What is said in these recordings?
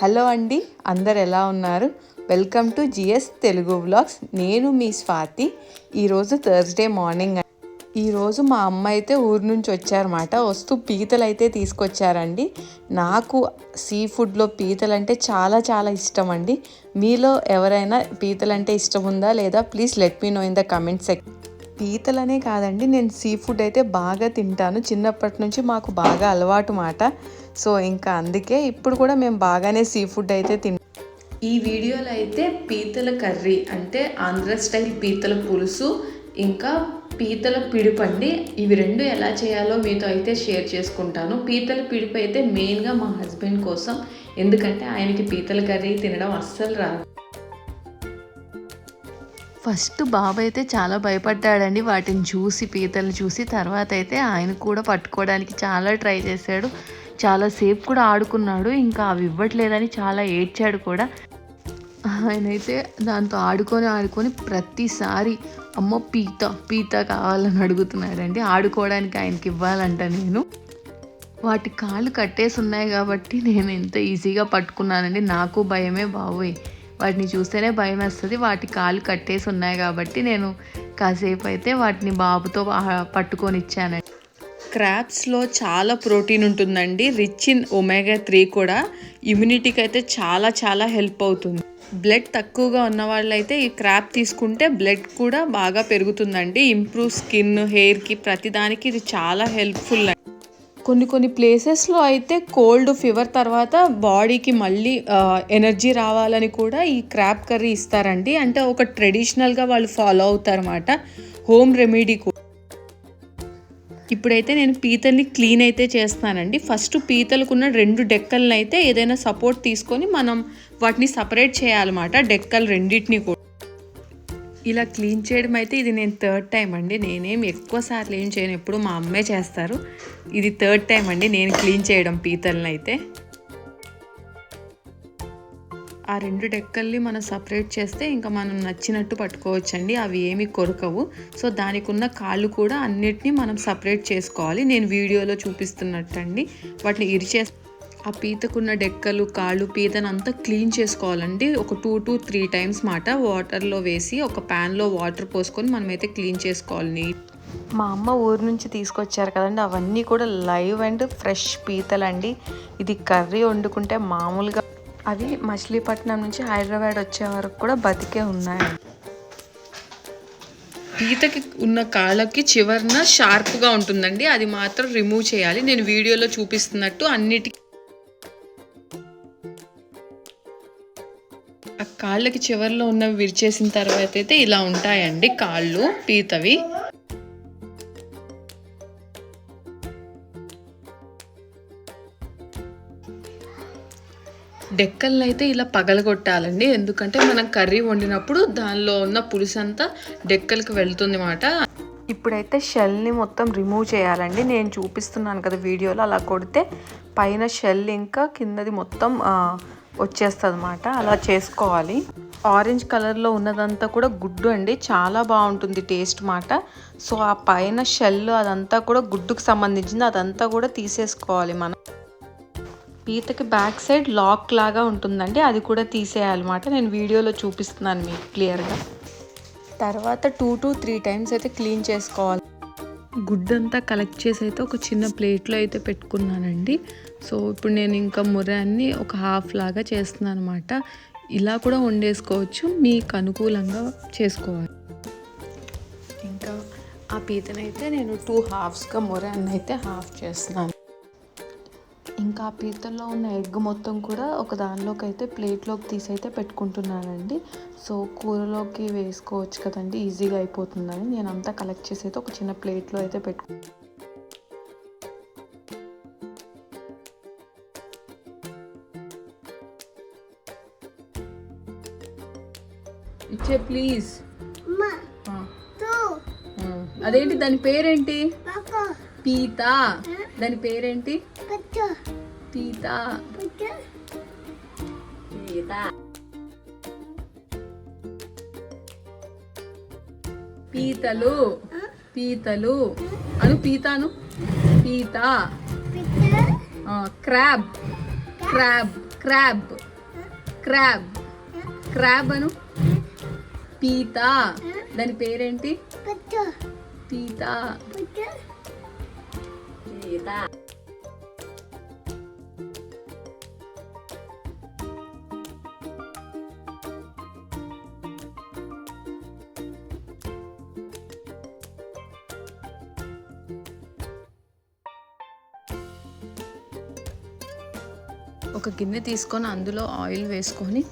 Hello అండి అందరు ఎలా ఉన్నారు? Welcome to GS Telugu vlogs. నేను మీ స్వాతి. ఈరోజు థర్స్డే మార్నింగ్ ఈరోజు మా అమ్మ అయితే ఊరు నుంచి వచ్చారన్నమాట. వస్తూ పీతలు అయితే తీసుకొచ్చారండి. నాకు సీ ఫుడ్లో పీతలు అంటే చాలా చాలా ఇష్టం అండి. మీలో ఎవరైనా పీతలు అంటే ఇష్టం ఉందా లేదా? Please let me know in the comment sec. పీతలనే కాదండి నేను సీ ఫుడ్ అయితే బాగా తింటాను. చిన్నప్పటి నుంచి మాకు బాగా అలవాటు మాట సో ఇంకా అందుకే ఇప్పుడు కూడా మేము బాగానే సీ ఫుడ్ అయితే తింటాం ఈ వీడియోలో అయితే పీతల కర్రీ అంటే ఆంధ్ర స్టైల్ పీతల పులుసు ఇంకా పీతల పిడుపు అండి ఇవి రెండు ఎలా చేయాలో మీతో అయితే షేర్ చేసుకుంటాను. పీతల పిడుపు అయితే మెయిన్గా మా హస్బెండ్ కోసం. ఎందుకంటే ఆయనకి పీతల కర్రీ తినడం అస్సలు రాదు. ఫస్ట్ బాబు అయితే చాలా భయపడ్డాడండి. వాటిని చూసి పీతలు చూసి తర్వాత అయితే ఆయన కూడా పట్టుకోవడానికి చాలా ట్రై చేశాడు. చాలాసేపు కూడా ఆడుకున్నాడు ఇంకా అవి ఇవ్వట్లేదని చాలా ఏడ్చాడు కూడా. ఆయనైతే దాంతో ఆడుకొని ఆడుకొని ప్రతిసారి అమ్మ పీత పీత కావాలని అడుగుతున్నాడండి ఆడుకోవడానికి ఆయనకి ఇవ్వాలంట నేను. వాటి కాళ్ళు కట్టేసి ఉన్నాయి కాబట్టి నేను ఎంత ఈజీగా పట్టుకున్నానండి నాకు భయమే బాబోయ్. వాటిని చూస్తేనే భయం వేస్తుంది వాటి కాళ్ళు కట్టేసి ఉన్నాయి కాబట్టి నేను కాసేపు అయితే వాటిని బాబుతో పట్టుకొని ఇచ్చానండి. క్రాప్స్లో చాలా ప్రోటీన్ ఉంటుందండి. రిచ్ ఇన్ ఒమేగా త్రీ కూడా ఇమ్యూనిటీకి అయితే చాలా చాలా హెల్ప్ అవుతుంది. బ్లడ్ తక్కువగా ఉన్న వాళ్ళైతే ఈ క్రాప్ తీసుకుంటే బ్లడ్ కూడా బాగా పెరుగుతుందండి. ఇంప్రూవ్ స్కిన్ హెయిర్కి ప్రతిదానికి ఇది చాలా హెల్ప్ఫుల్ కొన్ని కొన్ని ప్లేసెస్లో అయితే కోల్డ్ ఫీవర్ తర్వాత బాడీకి మళ్ళీ ఎనర్జీ రావాలని కూడా ఈ క్రాప్ కర్రీ ఇస్తారండి. అంటే ఒక ట్రెడిషనల్గా వాళ్ళు ఫాలో అవుతారన్నమాట. హోమ్ రెమెడీ కూడా. ఇప్పుడైతే నేను పీతల్ని క్లీన్ అయితే చేస్తానండి. ఫస్ట్ పీతలకున్న రెండు డెక్కలను అయితే ఏదైనా సపోర్ట్ తీసుకొని మనం వాటిని సపరేట్ చేయాలన్నమాట డెక్కలు రెండింటిని కూడా. ఇలా క్లీన్ చేయడం అయితే ఇది నేను థర్డ్ టైం అండి. నేనేం ఎక్కువ సార్లు ఏం చేయను ఎప్పుడు మా అమ్మే చేస్తారు. ఇది థర్డ్ టైం అండి నేను క్లీన్ చేయడం పీతల్ని అయితే ఆ రెండు డెక్కల్ని మనం సపరేట్ చేస్తే ఇంకా మనం నచ్చినట్టు పట్టుకోవచ్చండి. అవి ఏమి కొరకవు. సో దానికి ఉన్న కాళ్ళు కూడా అన్నిటినీ మనం సపరేట్ చేసుకోవాలి. నేను వీడియోలో చూపిస్తున్నట్టండి. వాటిని ఇరిచే ఆ పీతకున్న డెక్కలు కాళ్ళు పీతను అంతా క్లీన్ చేసుకోవాలండి. ఒక టూ టు త్రీ టైమ్స్ మాట వాటర్లో వేసి ఒక ప్యాన్లో వాటర్ పోసుకొని మనమైతే క్లీన్ చేసుకోవాలి నీట్. మా అమ్మ ఊరు నుంచి తీసుకొచ్చారు కదండి. అవన్నీ కూడా లైవ్ అండ్ ఫ్రెష్ పీతలండి. ఇది కర్రీ వండుకుంటే మామూలుగా అవి మచిలీపట్నం నుంచి హైదరాబాద్ వచ్చే వరకు కూడా బతికే ఉన్నాయి. పీతకి ఉన్న కాళ్ళకి చివరన షార్ప్గా ఉంటుందండి. అది మాత్రం రిమూవ్ చేయాలి. నేను వీడియోలో చూపిస్తున్నట్టు అన్నిటి ఆ కాళ్ళకి చివరిలో ఉన్నవి విరిచేసిన తర్వాత అయితే ఇలా ఉంటాయండి కాళ్ళు పీతవి డెక్కల్ని అయితే ఇలా పగలగొట్టాలండి. ఎందుకంటే మనం కర్రీ వండినప్పుడు దానిలో ఉన్న పులుసు అంతా డెక్కలకి వెళ్తుంది అన్నమాట ఇప్పుడైతే షెల్ని మొత్తం రిమూవ్ చేయాలండి. నేను చూపిస్తున్నాను కదా వీడియోలో అలా కొడితే పైన షెల్ ఇంకా కిందది మొత్తం వచ్చేస్తుంది అనమాట అలా చేసుకోవాలి. ఆరెంజ్ కలర్లో ఉన్నదంతా కూడా గుడ్డు అండి. చాలా బాగుంటుంది టేస్ట్ మాట. సో ఆ పైన షెల్ అదంతా కూడా గుడ్డుకు సంబంధించింది. అదంతా కూడా తీసేసుకోవాలి మనం. పీతకి బ్యాక్ సైడ్ లాక్ లాగా ఉంటుందండి. అది కూడా తీసేయాలన్నమాట. నేను వీడియోలో చూపిస్తున్నాను మీకు క్లియర్గా. తర్వాత టూ టు త్రీ టైమ్స్ అయితే క్లీన్ చేసుకోవాలి. గుడ్డంతా కలెక్ట్ చేసి అయితే ఒక చిన్న ప్లేట్లో అయితే పెట్టుకున్నానండి. సో ఇప్పుడు నేను ఇంకా మురాన్ని ఒక హాఫ్ లాగా చేస్తున్నాను అనమాట ఇలా కూడా వండేసుకోవచ్చు. మీకు అనుకూలంగా చేసుకోవాలి. ఇంకా ఆ పీతనైతే నేను టూ హాఫ్స్గా మురాన్ని అయితే హాఫ్ చేస్తున్నాను. ఇంకా ఆ పీతల్లో ఉన్న ఎగ్ మొత్తం కూడా ఒక దానిలోకి అయితే ప్లేట్లోకి తీసి అయితే పెట్టుకుంటున్నానండి. సో కూరలోకి వేసుకోవచ్చు కదండి ఈజీగా అయిపోతుందని. నేను అంతా కలెక్ట్ చేసి అయితే ఒక చిన్న ప్లేట్లో అయితే పెట్టు ఇచ్చే ప్లీజ్. అదేంటి దాని పేరేంటి? పీత. దాని పేరేంటి? పీత పీత పీతలు పీతలు అను పీతాను పీత crab crab crab crab crab అను పీత దాని పేరేంటి? పీత పీత ఒక గిన్నె తీసుకొని అందులో ఆయిల్ వేసుకొని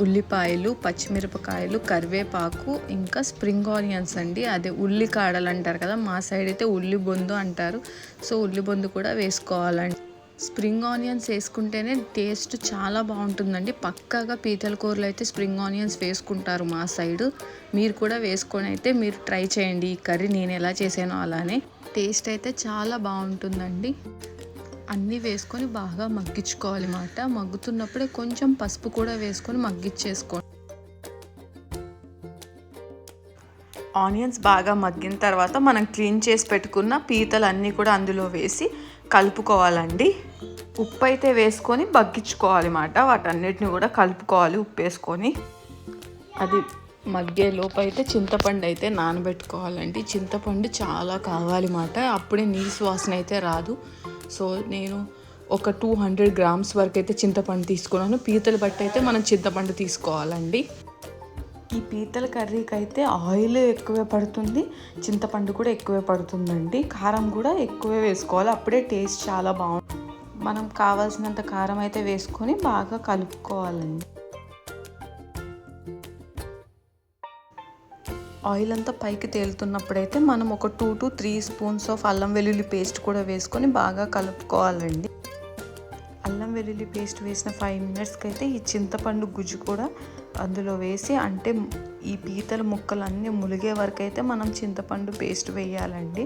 ఉల్లిపాయలు పచ్చిమిరపకాయలు కరివేపాకు ఇంకా స్ప్రింగ్ ఆనియన్స్ అండి. అదే ఉల్లి కాడలు అంటారు కదా మా సైడ్ అయితే ఉల్లి బొందు అంటారు. సో ఉల్లి బొందు కూడా వేసుకోవాలండి. స్ప్రింగ్ ఆనియన్స్ వేసుకుంటేనే టేస్ట్ చాలా బాగుంటుందండి. పక్కాగా పీతల కూరలు అయితే స్ప్రింగ్ ఆనియన్స్ వేసుకుంటారు మా సైడు. మీరు కూడా వేసుకొని అయితే మీరు ట్రై చేయండి. ఈ కర్రీ నేను ఎలా చేసానో అలానే. టేస్ట్ అయితే చాలా బాగుంటుందండి. అన్నీ వేసుకొని బాగా మగ్గించుకోవాలి అన్నమాట. మగ్గుతున్నప్పుడే కొంచెం పసుపు కూడా వేసుకొని మగ్గించేసుకోండి. ఆనియన్స్ బాగా మగ్గిన తర్వాత మనం క్లీన్ చేసి పెట్టుకున్న పీతలు అన్నీ కూడా అందులో వేసి కలుపుకోవాలండి. ఉప్పు అయితే వేసుకొని మగ్గించుకోవాలి మాట వాటన్నిటిని కూడా కలుపుకోవాలి ఉప్పు వేసుకొని అది మగ్గే లోపు అయితే చింతపండు అయితే నానబెట్టుకోవాలండి. చింతపండు చాలా కావాలి మాట అప్పుడే నీసు వాసన అయితే రాదు. సో నేను ఒక టూ హండ్రెడ్ గ్రామ్స్ వరకు అయితే చింతపండు తీసుకున్నాను. పీతలు బట్టి అయితే మనం చింతపండు తీసుకోవాలండి. ఈ పీతల కర్రీకి అయితే ఆయిల్ ఎక్కువే పడుతుంది చింతపండు కూడా ఎక్కువే పడుతుందండి. కారం కూడా ఎక్కువే వేసుకోవాలి. అప్పుడే టేస్ట్ చాలా బాగుంటుంది మనం కావాల్సినంత కారం అయితే వేసుకొని బాగా కలుపుకోవాలండి. ఆయిల్ అంతా పైకి తేలుతున్నప్పుడైతే మనం ఒక two to three spoons of అల్లం వెల్లుల్లి పేస్ట్ కూడా వేసుకొని బాగా కలుపుకోవాలండి. అల్లం వెల్లుల్లి పేస్ట్ వేసిన ఫైవ్ మినిట్స్కి అయితే ఈ చింతపండు గుజ్జు కూడా అందులో వేసి అంటే ఈ పీతల ముక్కలు అన్నీ ములిగే వరకు అయితే మనం చింతపండు పేస్ట్ వేయాలండి.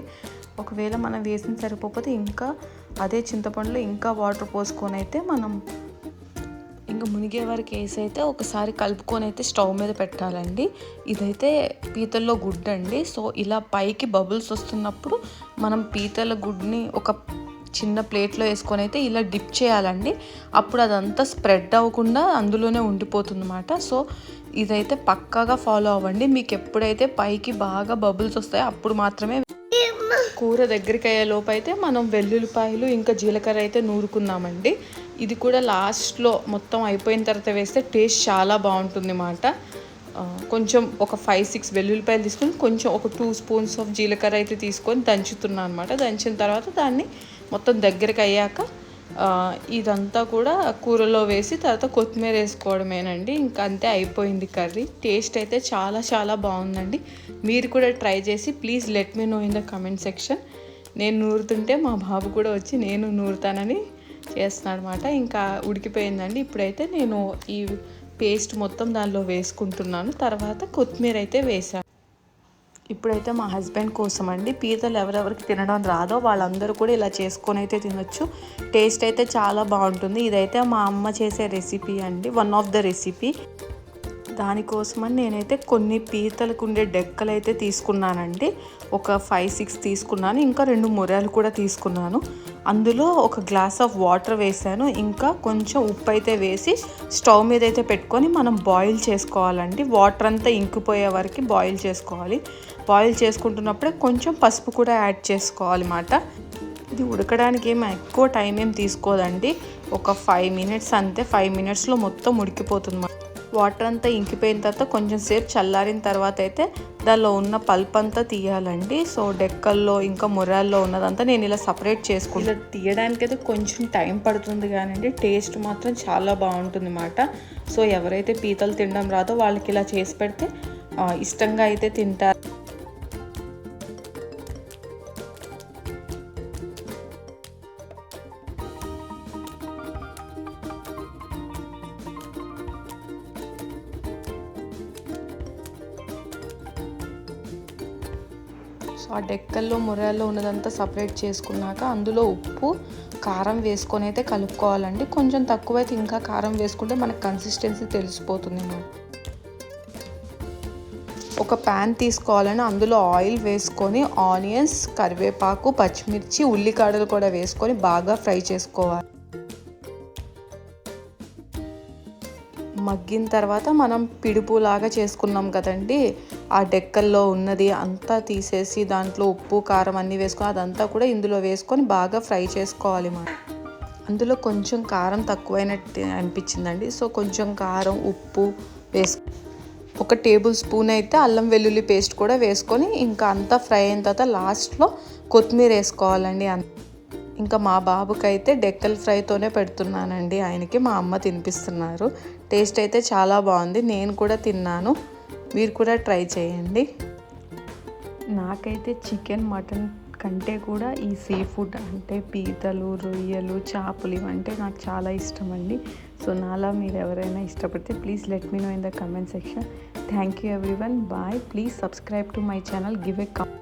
ఒకవేళ మనం వేసిన సరిపోతే ఇంకా అదే చింతపండులో ఇంకా వాటర్ పోసుకొని అయితే మనం ఇంకా మునిగే వరకు వేసి అయితే ఒకసారి కలుపుకొని అయితే స్టవ్ మీద పెట్టాలండి. ఇదైతే పీతల్లో గుడ్ అండి సో ఇలా పైకి బబుల్స్ వస్తున్నప్పుడు మనం పీతల గుడ్ని ఒక చిన్న ప్లేట్లో వేసుకొని అయితే ఇలా డిప్ చేయాలండి. అప్పుడు అదంతా స్ప్రెడ్ అవ్వకుండా అందులోనే ఉండిపోతుంది అన్నమాట సో ఇదైతే పక్కాగా ఫాలో అవ్వండి. మీకు ఎప్పుడైతే పైకి బాగా బబుల్స్ వస్తాయో అప్పుడు మాత్రమే కూర దగ్గరికి అయ్యే లోపు అయితే మనం వెల్లుల్లిపాయలు ఇంకా జీలకర్ర అయితే నూరుకున్నామండి. ఇది కూడా లాస్ట్లో మొత్తం అయిపోయిన తర్వాత వేస్తే టేస్ట్ చాలా బాగుంటుంది అన్నమాట కొంచెం ఒక ఫైవ్ సిక్స్ వెల్లుల్లిపాయలు తీసుకొని కొంచెం ఒక టూ స్పూన్స్ ఆఫ్ జీలకర్ర అయితే తీసుకొని దంచుతున్నాను అనమాట దంచిన తర్వాత దాన్ని మొత్తం దగ్గరికి అయ్యాక ఇదంతా కూడా కూరలో వేసి తర్వాత కొత్తిమీర వేసుకోవడమేనండి. ఇంకా అంతే అయిపోయింది కర్రీ. టేస్ట్ అయితే చాలా చాలా బాగుందండి. మీరు కూడా ట్రై చేసి please let me know in the comment section నేను నూరుతుంటే మా బాబు కూడా వచ్చి నేను నూరుతానని చేస్తున్నాడు అనమాట ఇంకా ఉడికిపోయిందండి. ఇప్పుడైతే నేను ఈ పేస్ట్ మొత్తం దానిలో వేసుకుంటున్నాను. తర్వాత కొత్తిమీర అయితే వేసాను ఇప్పుడైతే మా హస్బెండ్ కోసం అండి పీతలు ఎవరెవరికి తినడం రాదో వాళ్ళందరూ కూడా ఇలా చేసుకొని అయితే తినొచ్చు. టేస్ట్ అయితే చాలా బాగుంటుంది. ఇదైతే మా అమ్మ చేసే రెసిపీ అండి. One of the recipe. దానికోసమని నేనైతే కొన్ని పీతలకు ఉండే డెక్కలు అయితే తీసుకున్నానండి. ఒక ఫైవ్ సిక్స్ తీసుకున్నాను. ఇంకా రెండు మురాలు కూడా తీసుకున్నాను. అందులో ఒక గ్లాస్ ఆఫ్ వాటర్ వేసాను. ఇంకా కొంచెం ఉప్పు అయితే వేసి స్టవ్ మీద అయితే పెట్టుకొని మనం బాయిల్ చేసుకోవాలండి. వాటర్ అంతా ఇంకిపోయే వరకు బాయిల్ చేసుకోవాలి. బాయిల్ చేసుకుంటున్నప్పుడే కొంచెం పసుపు కూడా యాడ్ చేసుకోవాలి అన్నమాట ఇది ఉడకడానికి ఏం ఎక్కువ టైం ఏం తీసుకోదండి. ఒక ఫైవ్ మినిట్స్ అంతే. ఫైవ్ మినిట్స్లో మొత్తం ఉడికిపోతుంది వాటర్ అంతా ఇంకిపోయిన తర్వాత కొంచెం సేపు చల్లారిన తర్వాత అయితే దానిలో ఉన్న పల్ప్ అంతా తీయాలండి. సో డెక్కల్లో ఇంకా ముర్రాల్లో ఉన్నదంతా నేను ఇలా సపరేట్ చేసుకుంటా ఇలా తీయడానికి అయితే కొంచెం టైం పడుతుంది కానండి. టేస్ట్ మాత్రం చాలా బాగుంటుంది అన్నమాట సో ఎవరైతే పీతలు తినడం రాదో వాళ్ళకి ఇలా చేసి పెడితే ఇష్టంగా అయితే తింటారు. సో ఆ డెక్కల్లో ముర్రాల్లో ఉన్నదంతా సపరేట్ చేసుకున్నాక అందులో ఉప్పు కారం వేసుకొని అయితే కలుపుకోవాలండి. కొంచెం తక్కువైతే ఇంకా కారం వేసుకుంటే మనకు కన్సిస్టెన్సీ తెలిసిపోతుంది ఒక ప్యాన్ తీసుకోవాలని అందులో ఆయిల్ వేసుకొని ఆనియన్స్ కరివేపాకు పచ్చిమిర్చి ఉల్లికాడలు కూడా వేసుకొని బాగా ఫ్రై చేసుకోవాలి. మగ్గిన తర్వాత మనం పిడుపు లాగా చేసుకున్నాం కదండి. ఆ డెక్కల్లో ఉన్నది అంతా తీసేసి దాంట్లో ఉప్పు కారం అన్నీ వేసుకొని అదంతా కూడా ఇందులో వేసుకొని బాగా ఫ్రై చేసుకోవాలి మనం. అందులో కొంచెం కారం తక్కువైనట్టు అనిపించిందండి. సో కొంచెం కారం ఉప్పు వేసు ఒక టేబుల్ స్పూన్ అయితే అల్లం వెల్లుల్లి పేస్ట్ కూడా వేసుకొని ఇంకా అంతా ఫ్రై అయిన తర్వాత లాస్ట్లో కొత్తిమీర వేసుకోవాలండి అంత ఇంకా మా బాబుకైతే డెక్కల్ ఫ్రైతోనే పెడుతున్నానండి. ఆయనకి మా అమ్మ తినిపిస్తున్నారు. టేస్ట్ అయితే చాలా బాగుంది. నేను కూడా తిన్నాను. మీరు కూడా ట్రై చేయండి. నాకైతే చికెన్ మటన్ కంటే కూడా ఈ సీ ఫుడ్ అంటే పీతలు రొయ్యలు చేపలు ఇవంటే నాకు చాలా ఇష్టం అండి సో నాలా మీరు ఎవరైనా ఇష్టపడితే please let me know in the comment section. Thank you everyone. Bye. Please subscribe to my channel. Give a come